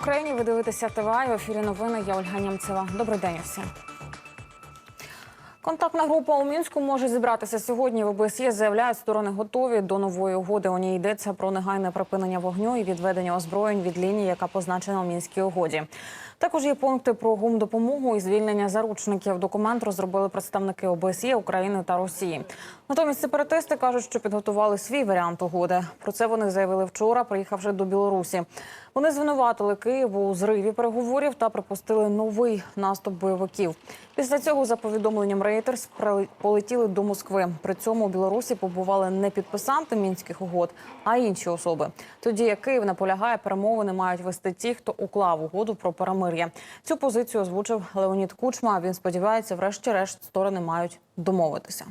Україні. Ви дивитеся ТВА і в ефірі новини. Я Ольга Нямцева. Добрий день усім. Контактна група у мінську може зібратися сьогодні. В ОБСЄ заявляють, сторони готові до нової угоди. У ній йдеться про негайне припинення вогню і відведення озброєнь від лінії, яка позначена у мінській угоді. Також є пункти про гумдопомогу і звільнення заручників. Документ розробили представники ОБСЄ України та Росії. Натомість сепаратисти кажуть, що підготували свій варіант угоди. Про це вони заявили вчора, приїхавши до Білорусі. Вони звинуватили Київ у зриві переговорів та припустили новий наступ бойовиків. Після цього, за повідомленням Reuters, полетіли до Москви. При цьому у Білорусі побували не підписанти мінських угод, а інші особи. Тоді як Київ наполягає, перемовини мають вести ті, хто уклав угоду про перемир'я. Цю позицію озвучив Леонід Кучма. Він сподівається, врешті-решт сторони мають домовитися.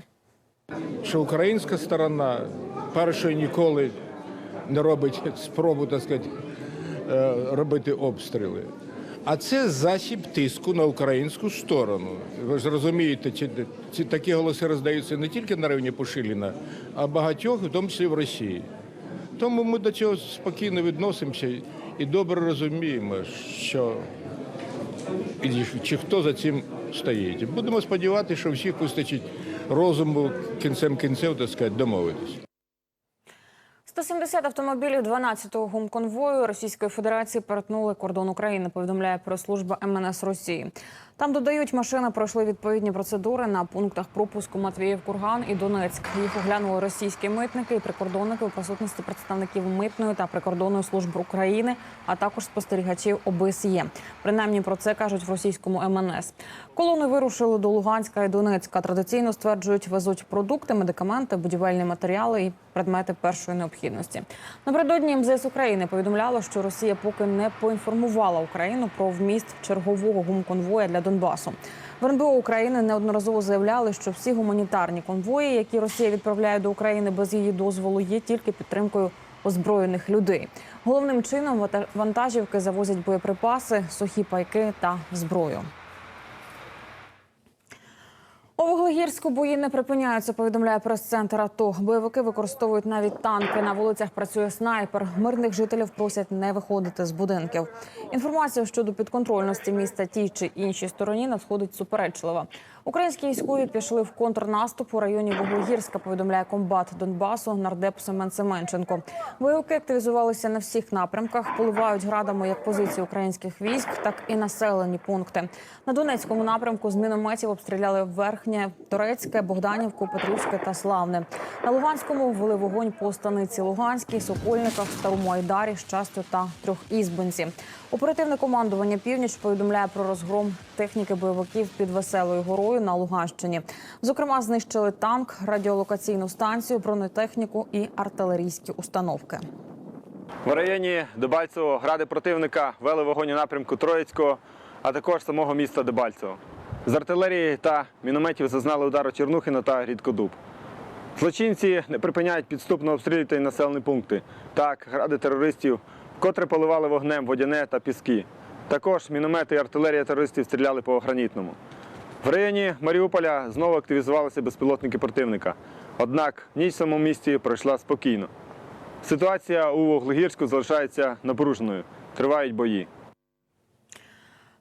що українська сторона першою ніколи не робить спробу, так сказати, робити обстріли. А це засіб тиску на українську сторону. Ви ж розумієте, ці, ці такі голоси роздаються не тільки на рівні Пушиліна, а багатьох, в тому числі в Росії. Тому ми до цього спокійно відносимося і добре розуміємо, що чи хто за цим стоїть. Будемо сподіватися, що всіх вистачить розуму кінцем кінців, так сказати, домовитись. 170 автомобілів 12-го гумконвою Російської Федерації перетнули кордон України. Повідомляє прес-служба МНС Росії. Там додають, машини пройшли відповідні процедури на пунктах пропуску Матвіїв, Курган і Донецьк. Їх оглянули російські митники і прикордонники у присутності представників митної та прикордонної служби України, а також спостерігачів ОБСЄ. Принаймні про це кажуть в російському МНС. Колони вирушили до Луганська і Донецька. Традиційно стверджують, везуть продукти, медикаменти, будівельні матеріали і предмети першої необхідності. Напередодні МЗС України повідомляло, що Росія поки не поінформувала Україну про вміст чергового гумконвоя для Донбасу. В РНБО України неодноразово заявляли, що всі гуманітарні конвої, які Росія відправляє до України без її дозволу, є тільки підтримкою озброєних людей. Головним чином вантажівки завозять боєприпаси, сухі пайки та зброю. У Вуглегірську бої не припиняються, повідомляє прес-центр АТО. Бойовики використовують навіть танки. На вулицях працює снайпер. Мирних жителів просять не виходити з будинків. Інформація щодо підконтрольності міста тій чи іншій стороні надходить суперечлива. Українські військові пішли в контрнаступ у районі Вуглегірська. Повідомляє комбат Донбасу нардеп Семен Семенченко. Бойовики активізувалися на всіх напрямках, поливають градами як позиції українських військ, так і населені пункти. На Донецькому напрямку з мінометів обстріляли Верхнє Торецьке, Богданівку, Петрівське та Славне. На Луганському ввели вогонь по станиці Луганській, Сокольниках, Старому Айдарі, Щастю та Трьохізбинці. Оперативне командування Північ повідомляє про розгром техніки бойовиків під Веселою горою на Луганщині. Зокрема, знищили танк, радіолокаційну станцію, бронетехніку і артилерійські установки. В районі Дебальцево гради противника вели вогонь у напрямку Троїцького, а також самого міста Дебальцево. З артилерії та мінометів зазнали удару Чернухина та Рідкодуб. Злочинці не припиняють підступно обстрілювати населені пункти. Так, гради терористів вкотре поливали вогнем водяне та піски. Також міномети і артилерія терористів стріляли по гранітному. В районі Маріуполя знову активізувалися безпілотники противника. Однак ніч в самому місті пройшла спокійно. Ситуація у Вуглегірську залишається напруженою. Тривають бої.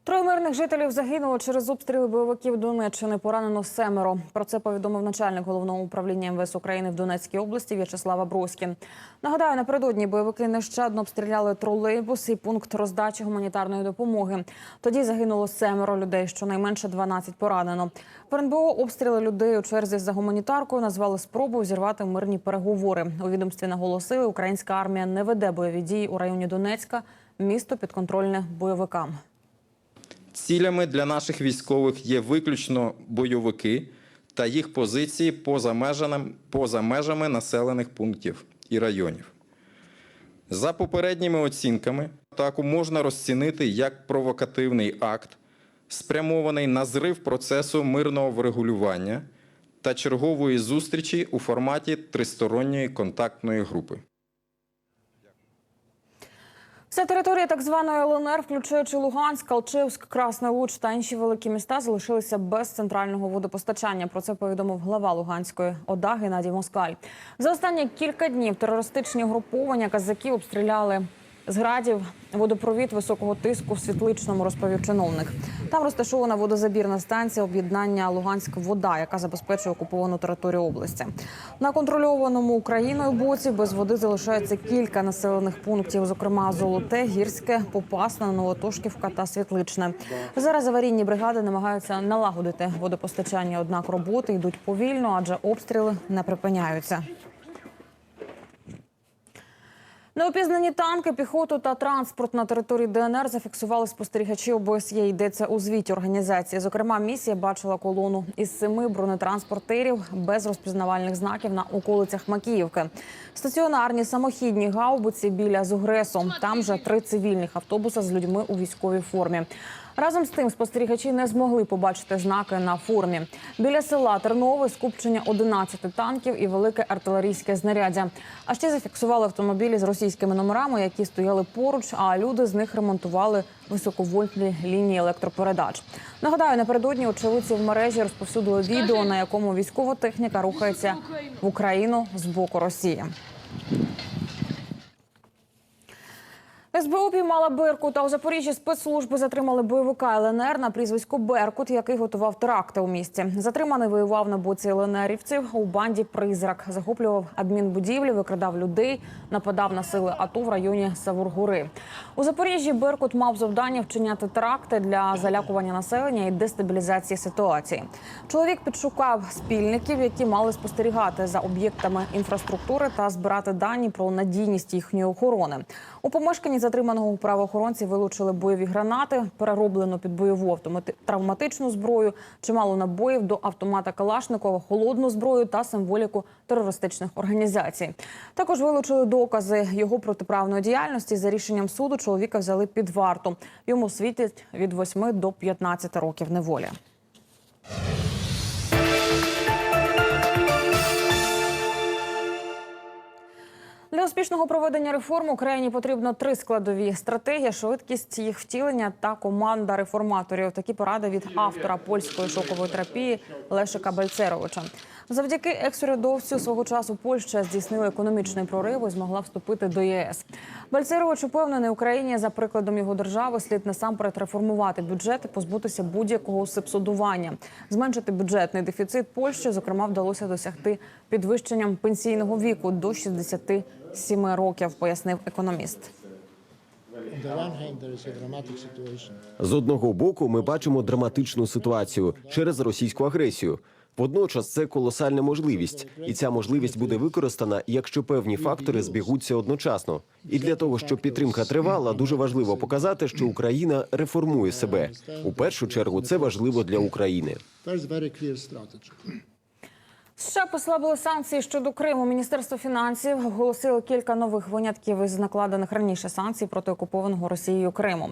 Троє мирних жителів загинуло через обстріли бойовиків Донеччини. Поранено семеро. Про це повідомив начальник головного управління МВС України в Донецькій області В'ячеслав Аброськін. Нагадаю, напередодні бойовики нещадно обстріляли тролейбус і пункт роздачі гуманітарної допомоги. Тоді загинуло семеро людей, щонайменше 12 поранено. В РНБО обстріли людей у черзі за гуманітаркою назвали спробу зірвати мирні переговори. У відомстві наголосили, українська армія не веде бойові дії у районі Донецька. Місто підконтрольне бойовикам. Цілями для наших військових є виключно бойовики та їх позиції поза межами, поза межами населених пунктів і районів. За попередніми оцінками, атаку можна розцінити як провокативний акт, спрямований на зрив процесу мирного врегулювання та чергової зустрічі у форматі тристоронньої контактної групи. Вся територія так званої ЛНР, включаючи Луганськ, Алчевськ, Красний Луч та інші великі міста, залишилися без центрального водопостачання. Про це повідомив глава Луганської ОДА Геннадій Москаль. За останні кілька днів терористичні груповання казаків обстріляли з градів, водопровід високого тиску в світличному, розповів чиновник. Там розташована водозабірна станція об'єднання Луганськ вода, яка забезпечує окуповану територію області. На контрольованому Україною боці без води залишається кілька населених пунктів, зокрема Золоте, Гірське, Попасна, Новотошківка та Світличне. Зараз аварійні бригади намагаються налагодити водопостачання, однак роботи йдуть повільно, адже обстріли не припиняються. Неопізнані танки, піхоту та транспорт на території ДНР зафіксували спостерігачі ОБСЄ. Йдеться у звіті організації. Зокрема, місія бачила колону із семи бронетранспортерів без розпізнавальних знаків на околицях Макіївки. Стаціонарні самохідні гаубиці біля Зугресу. Там же три цивільних автобуса з людьми у військовій формі. Разом з тим спостерігачі не змогли побачити знаки на формі. Біля села Тернове скупчення 11 танків і велике артилерійське знаряддя. А ще зафіксували автомобілі з російськими номерами, які стояли поруч, а люди з них ремонтували високовольтні лінії електропередач. Нагадаю, напередодні очевидці в мережі розповсюдили відео, на якому військова техніка рухається в Україну з боку Росії. СБУ піймала Беркут, а у Запоріжжі спецслужби затримали бойовика ЛНР на прізвисько Беркут, який готував теракти у місті. Затриманий воював на боці ЛНРівців у банді Призрак, захоплював адмінбудівлі, викрадав людей, нападав на сили АТО в районі Савургури. У Запоріжжі Беркут мав завдання вчиняти теракти для залякування населення і дестабілізації ситуації. Чоловік підшукав спільників, які мали спостерігати за об'єктами інфраструктури та збирати дані про надійність їхньої охорони. У помешканні затриманого правоохоронці вилучили бойові гранати, перероблену під бойову травматичну зброю, чимало набоїв до автомата Калашникова, холодну зброю та символіку терористичних організацій. Також вилучили докази його протиправної діяльності. За рішенням суду чоловіка взяли під варту. Йому світить від 8 до 15 років неволі. Для успішного проведення реформ Україні потрібно три складові: стратегія, швидкість їх втілення та команда реформаторів. Такі поради від автора польської шокової терапії Лешика Бальцеровича. Завдяки екс-урядовцю свого часу Польща здійснила економічний прорив і змогла вступити до ЄС. Бальцерович упевнений, Україні за прикладом його держави слід насамперед реформувати бюджет і позбутися будь-якого субсидування, зменшити бюджетний дефіцит Польщі. Зокрема, вдалося досягти підвищенням пенсійного віку до 67 років, пояснив економіст. З одного боку, ми бачимо драматичну ситуацію через російську агресію. Водночас це колосальна можливість, і ця можливість буде використана, якщо певні фактори збігуться одночасно. І для того, щоб підтримка тривала, дуже важливо показати, що Україна реформує себе. У першу чергу це важливо для України. США послабили санкції щодо Криму. Міністерство фінансів оголосило кілька нових винятків із накладених раніше санкцій проти окупованого Росією Криму.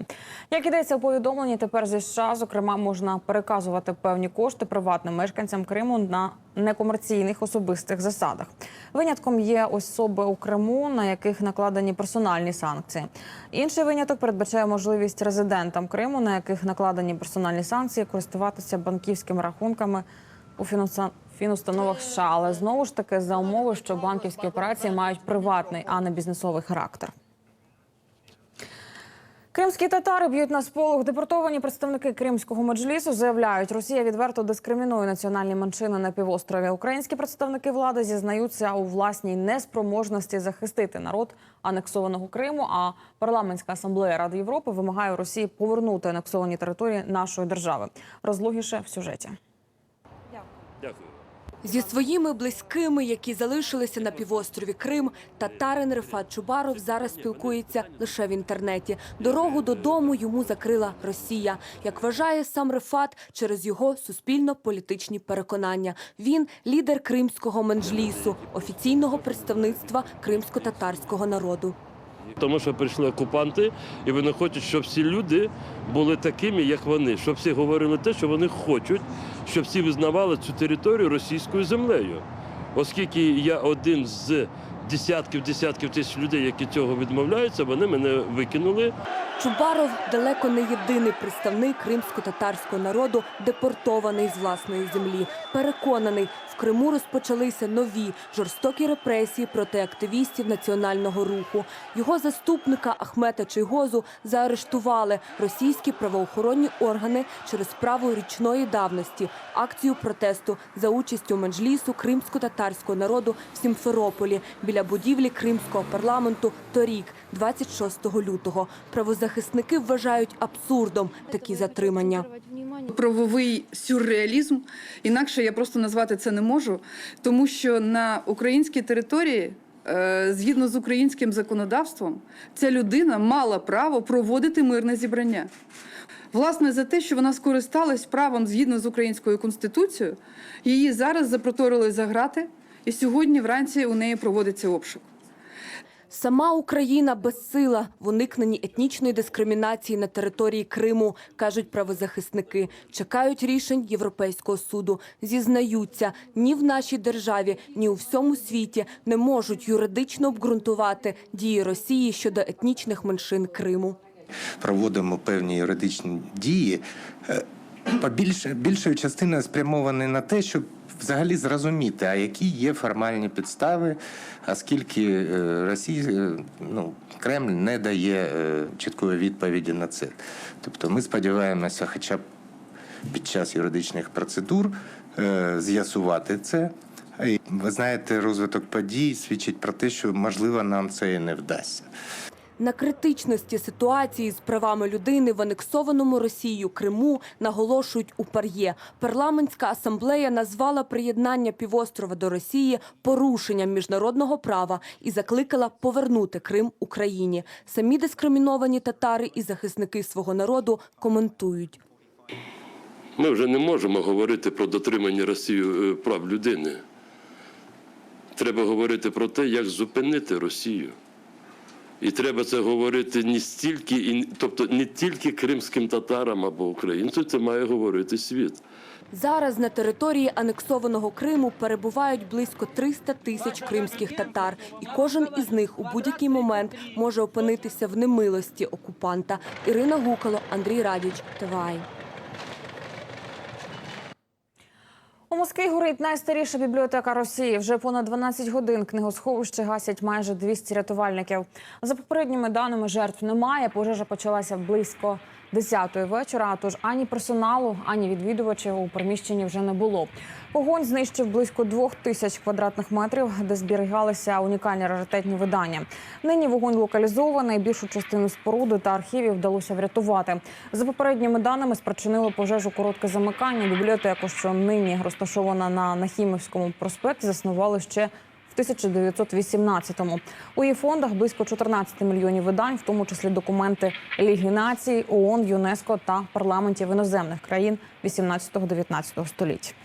Як ідеться у повідомленні, тепер зі США зокрема можна переказувати певні кошти приватним мешканцям Криму на некомерційних особистих засадах. Винятком є особи у Криму, на яких накладені персональні санкції. Інший виняток передбачає можливість резидентам Криму, на яких накладені персональні санкції, користуватися банківськими рахунками у фінанса- фінустановах США, але знову ж таки за умови, що банківські операції мають приватний, а не бізнесовий характер. Кримські татари б'ють на сполох. Депортовані представники кримського меджлісу заявляють, Росія відверто дискримінує національні меншини на півострові. Українські представники влади зізнаються у власній неспроможності захистити народ анексованого Криму. А парламентська асамблея Ради Європи вимагає Росії повернути анексовані території нашої держави. Розлогіше в сюжеті. Зі своїми близькими, які залишилися на півострові Крим, татарин Рефат Чубаров зараз спілкується лише в інтернеті. Дорогу додому йому закрила Росія. Як вважає сам Рефат, через його суспільно-політичні переконання. Він лідер кримського менджлісу, офіційного представництва кримсько-татарського народу. Тому що прийшли окупанти, і вони хочуть, щоб всі люди були такими, як вони, щоб всі говорили те, що вони хочуть, щоб всі визнавали цю територію російською землею. Оскільки я один з десятків десятків тисяч людей, які цього відмовляються, вони мене викинули. Чубаров далеко не єдиний представник кримсько-татарського народу, депортований з власної землі. Переконаний, в Криму розпочалися нові жорстокі репресії проти активістів національного руху. Його заступника Ахмета Чийгозу заарештували російські правоохоронні органи через справу річної давності, акцію протесту за участю меджлісу кримсько-татарського народу в Сімферополі біля будівлі кримського парламенту торік, 26 лютого. Правозахисники вважають абсурдом такі затримання. правовий сюрреалізм. Інакше я просто назвати це не можу, тому що на українській території. е, Згідно з українським законодавством, ця людина мала право проводити мирне зібрання. Власне, за те, що вона скористалась правом згідно з українською конституцією, її зараз запроторили за грати, і сьогодні вранці у неї проводиться обшук. Сама Україна безсила в уникненні етнічної дискримінації на території Криму, кажуть правозахисники. Чекають рішень Європейського суду. Зізнаються, ні в нашій державі, ні у всьому світі не можуть юридично обґрунтувати дії Росії щодо етнічних меншин Криму. проводимо певні юридичні дії, е, побільше більшою частиною спрямовані на те, щоб взагалі зрозуміти, а які є формальні підстави, оскільки е, Росія, е, ну, Кремль не дає е, чіткої відповіді на це. Тобто ми сподіваємося, хоча б під час юридичних процедур з'ясувати це. Ви знаєте, розвиток подій свідчить про те, що можливо нам це і не вдасться. На критичності ситуації з правами людини в анексованому Росією Криму наголошують у Пар'є. Парламентська асамблея назвала приєднання півострова до Росії порушенням міжнародного права і закликала повернути Крим Україні. Самі дискриміновані татари і захисники свого народу коментують. Ми вже не можемо говорити про дотримання Росією е, прав людини. Треба говорити про те, як зупинити Росію. І треба це говорити не стільки, тобто не тільки кримським татарам або українцям, це має говорити світ. Зараз на території анексованого Криму перебувають близько 300 тисяч кримських татар, і кожен із них у будь-який момент може опинитися в немилості окупанта. Ірина Гукало, Андрій Радіч, ТВАЙ. У Москві горить найстаріша бібліотека Росії. Вже понад 12 годин книгосховище гасять майже 200 рятувальників. За попередніми даними жертв немає. Пожежа почалася близько 10-ї вечора. Тож ані персоналу, ані відвідувачів у приміщенні вже не було. Вогонь знищив близько двох тисяч квадратних метрів, де зберігалися унікальні раритетні видання. Нині вогонь локалізований. Більшу частину споруди та архівів вдалося врятувати. За попередніми даними спричинило пожежу коротке замикання. Бібліотеку, що нині розташована на Нахімівському проспекті, заснували ще 1918-му. У її фондах близько 14 мільйонів видань, в тому числі документи Ліги націй, ООН, ЮНЕСКО та парламентів іноземних країн 18-19 століть.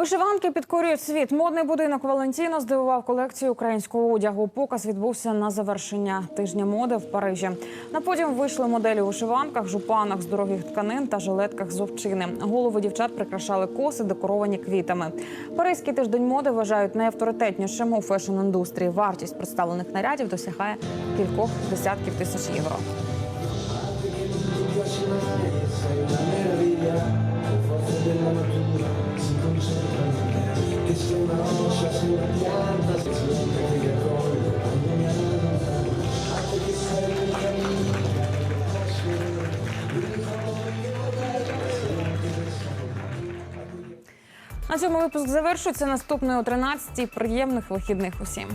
Вишиванки підкорюють світ. Модний будинок Валентіно здивував колекцію українського одягу. Показ відбувся на завершення тижня моди в Парижі. На подіум вийшли моделі у вишиванках, жупанах з дорогих тканин та жилетках з овчини. Голови дівчат прикрашали коси, декоровані квітами. Паризький тиждень моди вважають найавторитетнішим у фешн-індустрії. Вартість представлених нарядів досягає кількох десятків тисяч євро. На цьому випуск завершується. Наступний о 13-й. Приємних вихідних усім.